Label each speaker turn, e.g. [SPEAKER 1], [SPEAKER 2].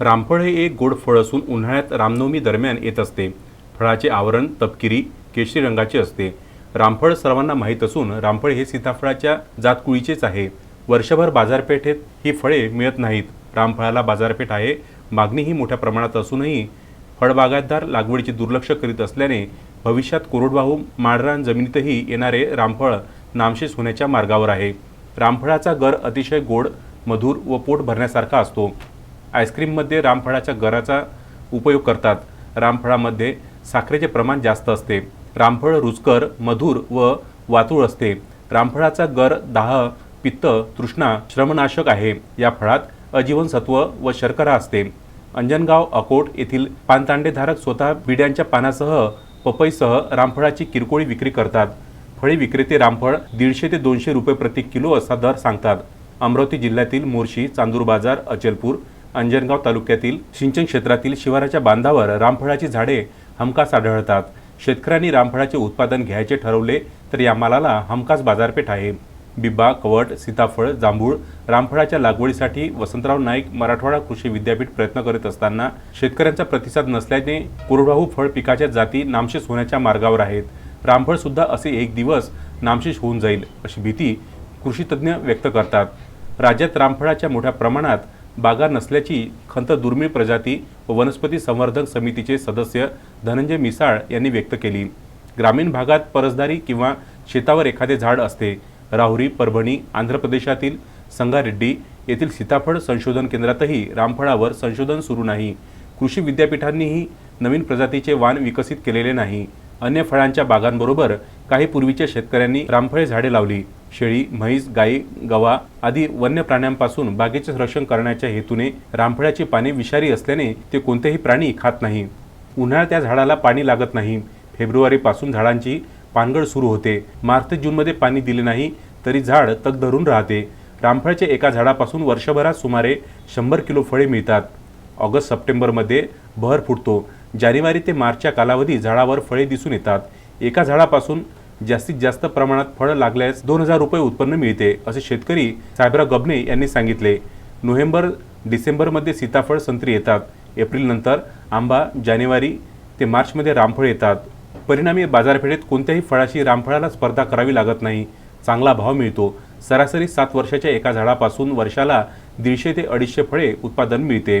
[SPEAKER 1] रामफळ हे एक गोड फळ असून उन्हाळ्यात रामनवमी दरम्यान येत असते. फळाचे आवरण तपकिरी केशरी रंगाचे असते. रामफळ सर्वांना माहीत असून रामफळ हे सीताफळाच्या जातकुळीचेच आहे. वर्षभर बाजारपेठेत ही फळे मिळत नाहीत. रामफळाला बाजारपेठ आहे. मागणीही मोठ्या प्रमाणात असूनही फळबागायतदार लागवडीचे दुर्लक्ष करीत असल्याने भविष्यात कोरडवाहू माळरान जमिनीतही येणारे रामफळ नामशेष होण्याच्या मार्गावर आहे. रामफळाचा गर अतिशय गोड मधुर व पोट भरण्यासारखा असतो. आईस्क्रीममध्ये रामफळाच्या गराचा उपयोग करतात. रामफळामध्ये साखरेचे प्रमाण जास्त असते. रामफळ रुचकर मधुर व वातूळ असते. रामफळाचा गर दाह पित्त तृष्णा श्रमनाशक आहे. या फळात अजीवनसत्व व शर्करा असते. अंजनगाव अकोट येथील पानतांडेधारक स्वतः बिड्यांच्या पानासह पपईसह रामफळाची किरकोळी विक्री करतात. फळी विक्रेते रामफळ दीडशे ते दोनशे रुपये प्रति किलो असा दर सांगतात. अमरावती जिल्ह्यातील मोर्शी चांदूर बाजार अचलपूर अंजनगाव तालुक्यातील सिंचन क्षेत्रातील शिवाराच्या बांधावर रामफळाची झाडे हमखास आढळतात. शेतकऱ्यांनी रामफळाचे उत्पादन घ्यायचे ठरवले तर या मालाला हमखास बाजारपेठ आहे. बिब्बा कवट सीताफळ जांभूळ रामफळाच्या लागवडीसाठी वसंतराव नाईक मराठवाडा कृषी विद्यापीठ प्रयत्न करीत असताना शेतकऱ्यांचा प्रतिसाद नसल्याने कोरडवाहू फळ पिकाच्या जाती नामशेष होण्याच्या मार्गावर आहेत. रामफळ सुद्धा असे एक दिवस नामशेष होऊन जाईल अशी भीती कृषीतज्ञ व्यक्त करतात. राज्यात रामफळाच्या मोठ्या प्रमाणात बागा नसल्याची खंत दुर्मिळ प्रजाती व वनस्पती संवर्धन समितीचे सदस्य धनंजय मिसाळ यांनी व्यक्त केली. ग्रामीण भागात परसदारी किंवा शेतावर एखादे झाड असते. राहुरी परभणी आंध्र प्रदेशातील संगारेड्डी येथील सीताफळ संशोधन केंद्रातही रामफळावर संशोधन सुरू नाही. कृषी विद्यापीठांनीही नवीन प्रजातीचे वाण विकसित केलेले नाही. अन्य फळांच्या बागांबरोबर काही पूर्वीच्या शेतकऱ्यांनी रामफळे झाडे लावली. शेळी म्हैस गाई गवा आदी वन्य प्राण्यांपासून बागेचे संरक्षण करण्याच्या हेतूने रामफळाची पाने विषारी असल्याने ते कोणतेही प्राणी खात नाही. उन्हाळ्यात त्या झाडाला पाणी लागत नाही. फेब्रुवारीपासून झाडांची पानगळ सुरू होते. मार्च ते जूनमध्ये पाणी दिले नाही तरी झाड तग धरून राहते. रामफळाच्या एका झाडापासून वर्षभरात सुमारे शंभर किलो फळे मिळतात. ऑगस्ट सप्टेंबरमध्ये बहर फुटतो. जानेवारी ते मार्चच्या कालावधी झाडावर फळे दिसून येतात. एका झाडापासून जास्तीत जास्त प्रमाणात फळं लागल्यास दोन हजार रुपये उत्पन्न मिळते असे शेतकरी साहेबराव गबने यांनी सांगितले. नोव्हेंबर डिसेंबरमध्ये सीताफळ संत्री येतात. एप्रिलनंतर आंबा जानेवारी ते मार्चमध्ये रामफळ येतात. परिणामी बाजारपेठेत कोणत्याही फळाशी रामफळाला स्पर्धा करावी लागत नाही. चांगला भाव मिळतो. सरासरी सात वर्षाच्या एका झाडापासून वर्षाला दीडशे ते अडीचशे फळे उत्पादन मिळते.